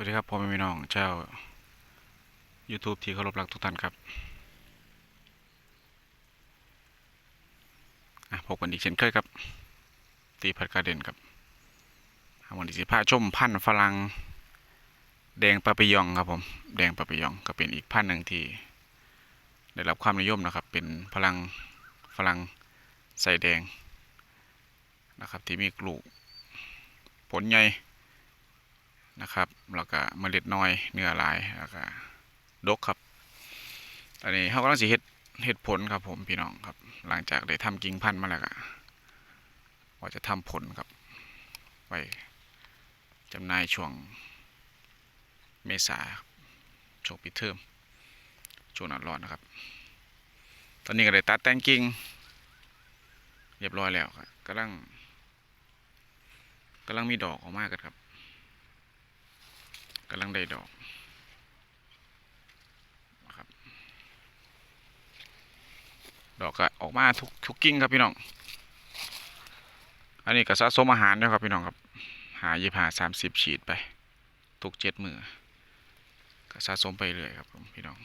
วัสดีครับพ่อแม่พี่น้องเจ้า YouTube ที่เคารพรักทุกท่านครับอะพบกันอีกเช่นเคยครับ ตีพัดกาเด่นครับวันที่สิพาชมพันธุ์ฝรั่งแดงปาปิยองครับผม แดงปาปิยองก็เป็นอีกพันธุ์หนึ่งที่ ได้รับความนิยมนะครับ เป็นพลังฝรั่งใส่แดงนะครับ ที่มีกลูกผลใหญ่ นะครับแล้วก็เมล็ดน้อยเนื้อลายแล้วก็ดกครับอันนี้เขากำลังสิเฮ็ดเฮ็ดผลครับผมพี่น้องครับ หลังจากได้ทำกิ่งพันธุ์มาแล้วก็ว่าจะทำผลครับไว้จำหน่ายช่วงเมษาช่วงปิดเทอมช่วงหน้าร้อนนะครับ ตอนนี้ก็ได้ตัดแต่งกิ่งเรียบร้อยแล้วครับกำลังกำลังมีดอกออกมากันครับ กำลังได้ดอกนะครับดอกก็ออกมาทุกทุกกิ่งครับพี่น้อง อันนี้ก็สะสมอาหารนะครับพี่น้องครับ หายี่หาสามสิบฉีดไป ทุกเจ็ดมือก็สะสมไปเรื่อยครับพี่น้อง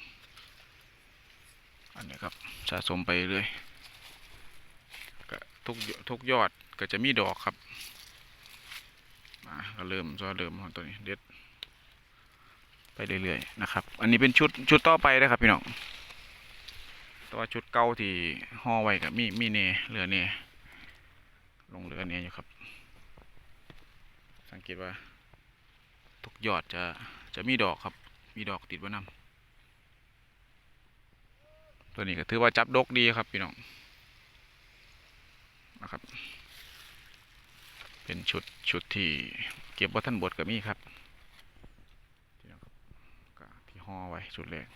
อันนี้ครับสะสมไปเรื่อยก็ทุกทุกยอดก็จะมีดอกครับมาก็เริ่มก็เริ่มของตัวนี้เด็ด ไปเรื่อยๆนะครับ อันนี้เป็นชุดชุดต่อไปนะครับพี่น้องแต่ว่าชุดเก่าที่ห่อไว้กับมีมีเนเหลือเนลงเหลือเนอยู่ครับ สังเกตว่าทุกยอดจะจะมีดอกครับ มีดอกติดไว้นำตัวนี้ก็ถือว่าจับดกดีครับพี่น้องนะครับ เป็นชุดชุดที่เก็บวัท่านบดกับมีครับ อไว้ชุดแรก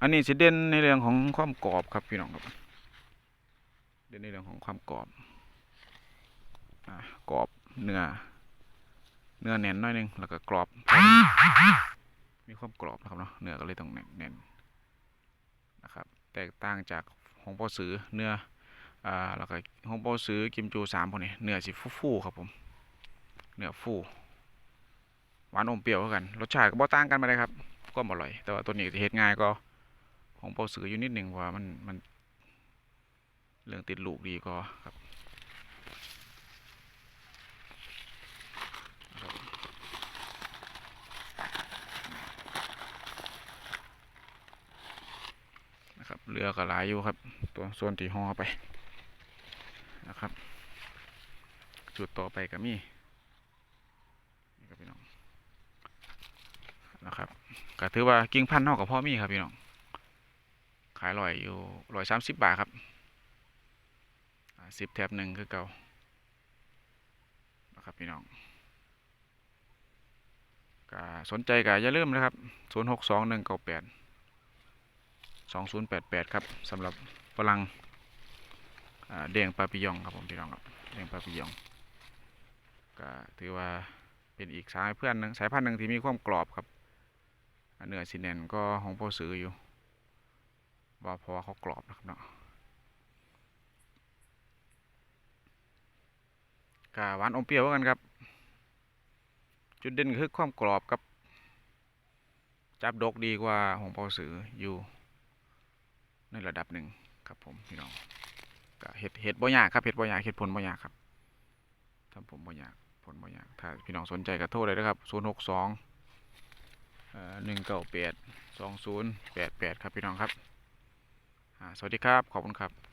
อันนี้สิเด่นในเรื่องของความกรอบครับพี่น้องครับเด่นในเรื่องของความกรอบอกรอบเนื้อเนื้อแน่นหน้อยหนึงแล้วก็กรอบ มีความกรอบนะครับเนาะเนื้อก็เลยต้องแน่นแน่นะครับแตกต่างจากของพอซื้อเนื้ออ่าแล้วก็ของโปซื้อกิมจูสามพวกนี้เนื้อสิฟูๆครับผม เนื้อฟูหวานอมเปรี้ยวคือกันรสชาติก็บ่ต่างกันมาเลยครับก็อร่อย แต่ว่าตัวนี้เฮ็ดง่ายก็ของโปซื้ออยู่นิดหนึ่งว่ามันมันเรื่องติดลูกดีก็ครับนะครับเรือก็หลายอยู่ครับ ตัวส่วนที่ห่อไปนะครับจุดต่อไปก็มีนี่ครับพี่น้องนะครับ ก็ถือว่ากิ่งพันธุ์นอกกับพ่อมีครับพี่น้องขายลอยอยู่ร้อยสามสิบบาทครับสิบแถบหนึ่งคือเก่านะครับพี่น้องก็สนใจก็อย่าลืมนะครับศูนย์หกสองหนึ่งเก้าแปดสองศูนย์แปดแปดครับสำหรับฝรั่งอ่าแดงปาปิยองครับผมพี่น้องครับแดงปาปิยองก็ถือว่าเป็นอีกสายเพื่อนหนึ่งสายพันธุ์หนึ่งที่มีความกรอบครับ เนื้อสีแน่นก็ของพ่อซื้ออยู่ว่าเพราะว่าเขากรอบนะครับเนาะกาหวานอมเปรี้ยวกันครับ จุดเด่นคือความกรอบครับ จับดกดีกว่าของพ่อซื้ออยู่ ในระดับหนึ่งครับผมพี่น้องก็เห็ดเห็ดบ่ยากครับเห็ดบ่ยากเห็ดผลบ่ยากครับทำผมบ่ยากผลบ่ยากถ้าพี่น้องสนใจก็โทรเลยนะครับศูนย์หกสอง หนึ่งเก้าแปดสองศูนย์แปดแปดครับพี่น้องครับสวัสดีครับ ขอบคุณครับ